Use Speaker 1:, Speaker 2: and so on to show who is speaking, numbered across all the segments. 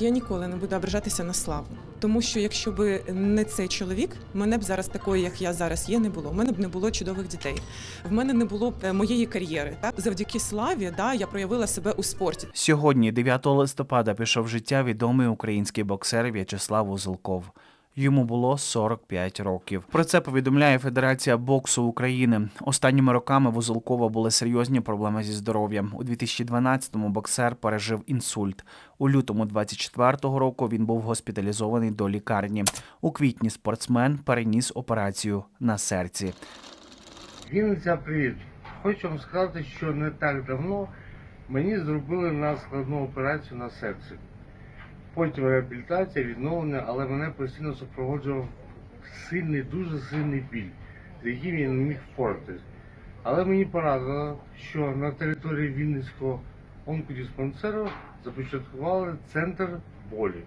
Speaker 1: Я ніколи не буду ображатися на славу, тому що якщо б не цей чоловік, мене б зараз такої, як я зараз є, не було. У мене б не було чудових дітей. В мене не було б е, моєї кар'єри. Так завдяки славі, да, я проявила себе у спорті.
Speaker 2: Сьогодні, 9 листопада, пішов життя відомий український боксер В'ячеслав Узелков. Йому було 45 років. Про це повідомляє Федерація боксу України. Останніми роками в Узелкова були серйозні проблеми зі здоров'ям. У 2012-му боксер пережив інсульт. У лютому 24-го року він був госпіталізований до лікарні. У квітні спортсмен переніс операцію на серці.
Speaker 3: Вінниця, привіт. Хочу вам сказати, що не так давно мені зробили на складну операцію на серці. Потім реабілітація, відновлення, але мене постійно супроводжував сильний, дуже сильний біль, з яким я не міг впоратись. Але мені порадило, що на території Вінницького онкодиспансеру започаткували центр болі,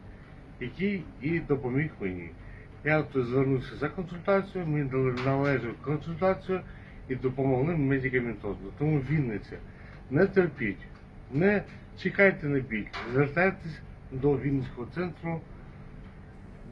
Speaker 3: який і допоміг мені. Я тут звернувся за консультацією, мені дали належну консультацію і допомогли медикаментозно. Тому Вінниця, не терпіть, не чекайте на біль, звертайтесь до Вінницького центру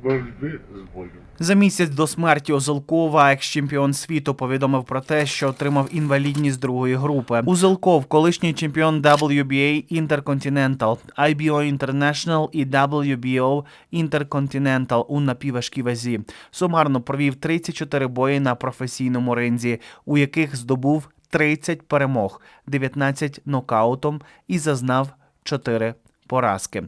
Speaker 3: боротьби з болю.
Speaker 2: За місяць до смерті Озелкова екс-чемпіон світу повідомив про те, що отримав інвалідність другої групи. Узелков, колишній чемпіон WBA Intercontinental, IBO International і WBO Intercontinental у напівважкій вазі. Сумарно провів 34 бої на професійному ринзі, у яких здобув 30 перемог, 19 нокаутом і зазнав 4 поразки.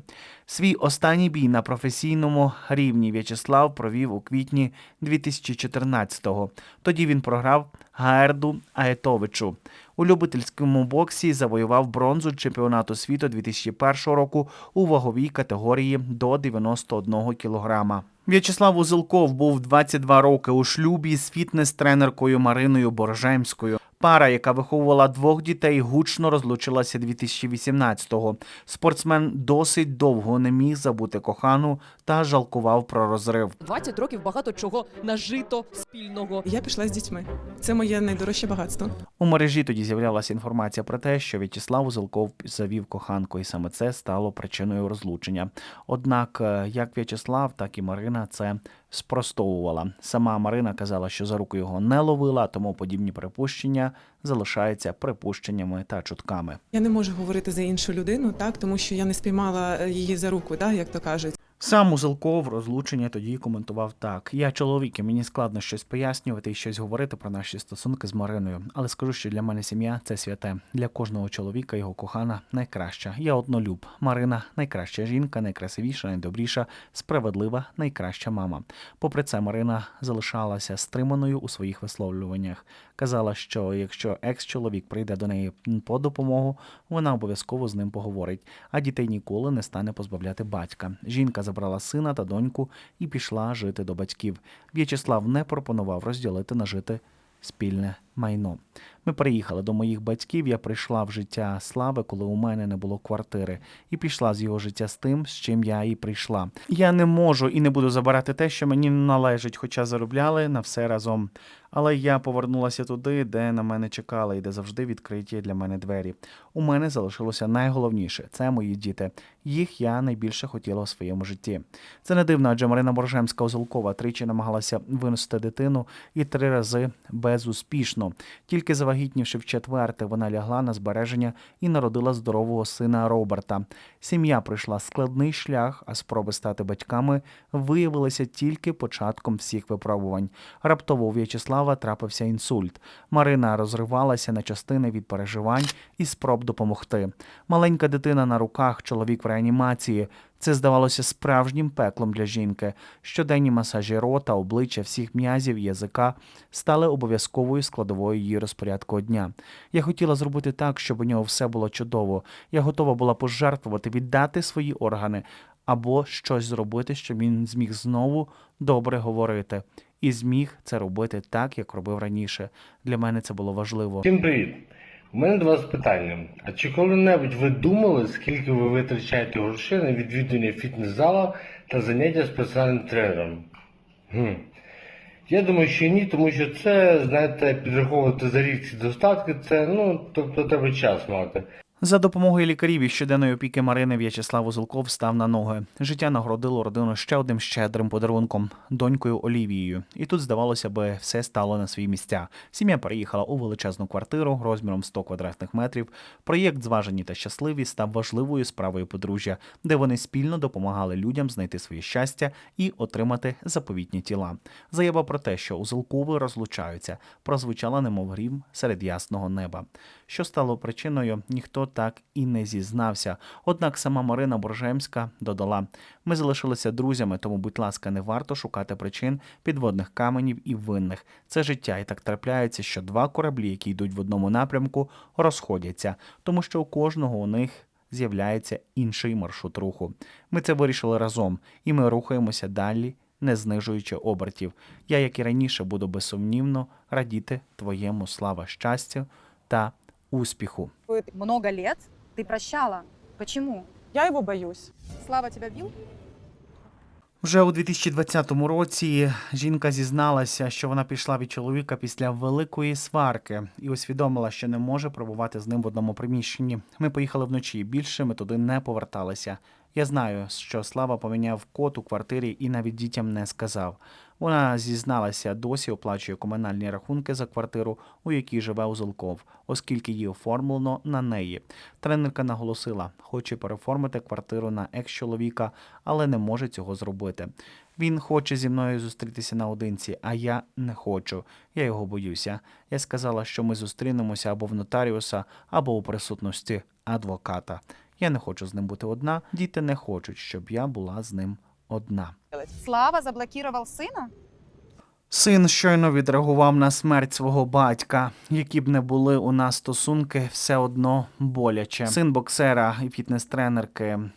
Speaker 2: Свій останній бій на професійному рівні В'ячеслав провів у квітні 2014-го. Тоді він програв Гаерду Аетовичу. У любительському боксі завоював бронзу чемпіонату світу 2001 року у ваговій категорії до 91 кілограма. В'ячеслав Узелков був 22 роки у шлюбі з фітнес-тренеркою Мариною Боржемською. Пара, яка виховувала двох дітей, гучно розлучилася 2018-го. Спортсмен досить довго не міг забути кохану та жалкував про розрив.
Speaker 4: 20 років багато чого нажито спільного.
Speaker 1: Я пішла з дітьми. Це моє найдорожче багатство.
Speaker 2: У мережі тоді з'являлася інформація про те, що В'ячеслав Узелков завів коханку, і саме це стало причиною розлучення. Однак, е, як В'ячеслав, так і Марина це спростовувала. Сама Марина казала, що за руку його не ловила, тому подібні припущення залишаються припущеннями та чутками.
Speaker 1: Я не можу говорити за іншу людину, так тому що я не спіймала е, її за руку, да, як то кажуть.
Speaker 2: Сам Узелков розлучення тоді коментував так: я чоловік, і мені складно щось пояснювати і щось говорити про наші стосунки з Мариною. Але скажу, що для мене сім'я це святе. Для кожного чоловіка його кохана найкраща. Я однолюб. Марина найкраща жінка, найкрасивіша, найдобріша, справедлива, найкраща мама. Попри це, Марина залишалася стриманою у своїх висловлюваннях. Казала, що якщо екс-чоловік прийде до неї по допомогу, вона обов'язково з ним поговорить, а дітей ніколи не стане позбавляти батька. Жінка забрала сина та доньку і пішла жити до батьків. В'ячеслав не пропонував розділити нажити спільне майно. Ми приїхали до моїх батьків. Я прийшла в життя слави, коли у мене не було квартири, і пішла з його життя з тим, з чим я і прийшла. Я не можу і не буду забирати те, що мені належить, хоча заробляли на все разом. Але я повернулася туди, де на мене чекали, і де завжди відкриті для мене двері. У мене залишилося найголовніше це мої діти. Їх я найбільше хотіла у своєму житті. Це не дивно, адже Марина Боржемська Озолкова тричі намагалася виносити дитину і три рази безуспішно. Тільки завагітнівши в четверте, вона лягла на збереження і народила здорового сина Роберта. Сім'я пройшла складний шлях, а спроби стати батьками виявилися тільки початком всіх випробувань. Раптово у В'ячеслава трапився інсульт. Марина розривалася на частини від переживань і спроб допомогти. Маленька дитина на руках, чоловік в реанімації. Це здавалося справжнім пеклом для жінки. Щоденні масажі рота, обличчя всіх м'язів, язика стали обов'язковою складовою її розпорядку дня. Я хотіла зробити так, щоб у нього все було чудово. Я готова була пожертвувати, віддати свої органи або щось зробити, щоб він зміг знову добре говорити. І зміг це робити так, як робив раніше. Для мене це було важливо.
Speaker 3: Всім привіт! У мене до вас питання. А чи коли-небудь ви думали, скільки ви витрачаєте грошей на відвідування фітнес-зала та заняття з персональним тренером? Хм. Я думаю, що ні, тому що це, знаєте, підраховувати за рік ці достатки, це, ну, тобто треба час мати.
Speaker 2: За допомогою лікарів і щоденної опіки Марини В'ячеслав Узелков став на ноги. Життя нагородило родину ще одним щедрим подарунком донькою Олівією. І тут, здавалося би, все стало на свої місця. Сім'я переїхала у величезну квартиру розміром 100 квадратних метрів. Проєкт Зважені та щасливі став важливою справою подружжя, де вони спільно допомагали людям знайти своє щастя і отримати заповітні тіла. Заява про те, що Узелкови розлучаються, прозвучала немов грім серед ясного неба. Що стало причиною, ніхто так і не зізнався. Однак сама Марина Боржемська додала: ми залишилися друзями, тому, будь ласка, не варто шукати причин підводних каменів і винних. Це життя, і так трапляється, що два кораблі, які йдуть в одному напрямку, розходяться, тому що у кожного у них. З'являється інший маршрут руху. Ми це вирішили разом, і ми рухаємося далі, не знижуючи обертів. Я, як і раніше, буду безсумнівно радіти твоєму слава щастю та успіху.
Speaker 5: много лет ты прощала. Почему?
Speaker 1: Я його боюсь.
Speaker 5: Слава тебя бил?
Speaker 2: Вже у 2020 році жінка зізналася, що вона пішла від чоловіка після великої сварки і усвідомила, що не може пробувати з ним в одному приміщенні. Ми поїхали вночі. Більше ми туди не поверталися. Я знаю, що Слава поміняв код у квартирі і навіть дітям не сказав. Вона зізналася, досі оплачує комунальні рахунки за квартиру, у якій живе Узелков, оскільки її оформлено на неї. Тренерка наголосила, хоче переформити квартиру на екс-чоловіка, але не може цього зробити. Він хоче зі мною зустрітися наодинці, а я не хочу. Я його боюся. Я сказала, що ми зустрінемося або в нотаріуса, або у присутності адвоката. Я не хочу з ним бути одна. Діти не хочуть, щоб я була з ним одна.
Speaker 5: Слава заблокував сина.
Speaker 2: Син щойно відреагував на смерть свого батька. Які б не були у нас стосунки, все одно боляче. Син боксера і фітнес-тренерки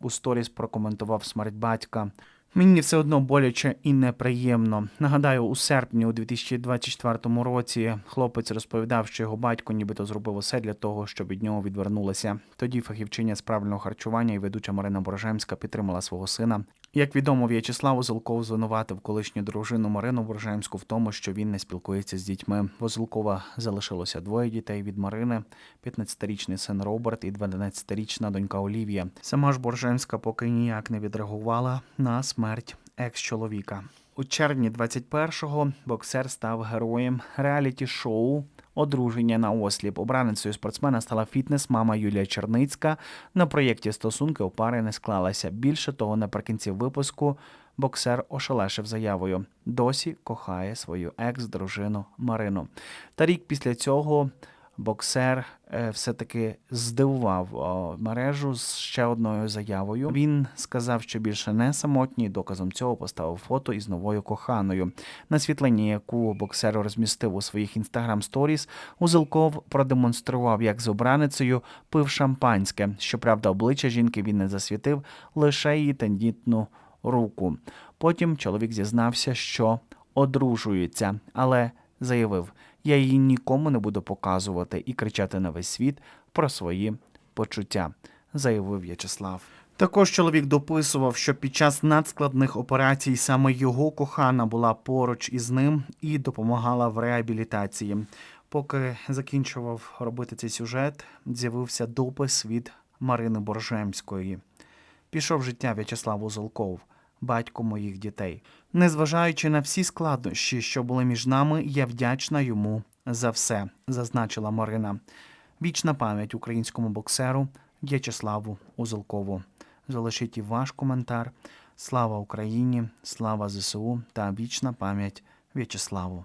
Speaker 2: у сторіс прокоментував смерть батька. Мені все одно боляче і неприємно. Нагадаю, у серпні у 2024 році хлопець розповідав, що його батько нібито зробив усе для того, щоб від нього відвернулися. Тоді фахівчиня з правильного харчування і ведуча Марина Борожемська підтримала свого сина. Як відомо, В'ячеслав Озелков звинуватив колишню дружину Марину Борожемську в тому, що він не спілкується з дітьми. В Озелкова залишилося двоє дітей від Марини: 15-річний син Роберт і 12-річна донька Олівія. Сама ж Боржемська поки ніяк не відреагувала на смерть екс-чоловіка. У червні 21-го боксер став героєм реаліті-шоу Одруження на осліп. Обраницею спортсмена стала фітнес-мама Юлія Черницька. На проєкті стосунки у пари не склалася. Більше того, наприкінці випуску боксер ошелешив заявою. Досі кохає свою екс-дружину Марину. Та рік після цього боксер е, все-таки здивував мережу з ще одною заявою. Він сказав, що більше не самотній. Доказом цього поставив фото із новою коханою. На світлині, яку боксер розмістив у своїх інстаграм сторіс, Узелков продемонстрував, як з обраницею пив шампанське. Щоправда, обличчя жінки він не засвітив, лише її тендітну руку. Потім чоловік зізнався, що одружується, але заявив: я її нікому не буду показувати і кричати на весь світ про свої почуття, заявив В'ячеслав. Також чоловік дописував, що під час надскладних операцій саме його кохана була поруч із ним і допомагала в реабілітації. Поки закінчував робити цей сюжет, з'явився допис від Марини Боржемської. Пішов життя В'ячеслав Узолков, батько моїх дітей. Незважаючи на всі складнощі, що були між нами, я вдячна йому за все, зазначила Марина. Вічна пам'ять українському боксеру В'ячеславу Узелкову. Залишіть і ваш коментар. Слава Україні, слава ЗСУ та вічна пам'ять В'ячеславу.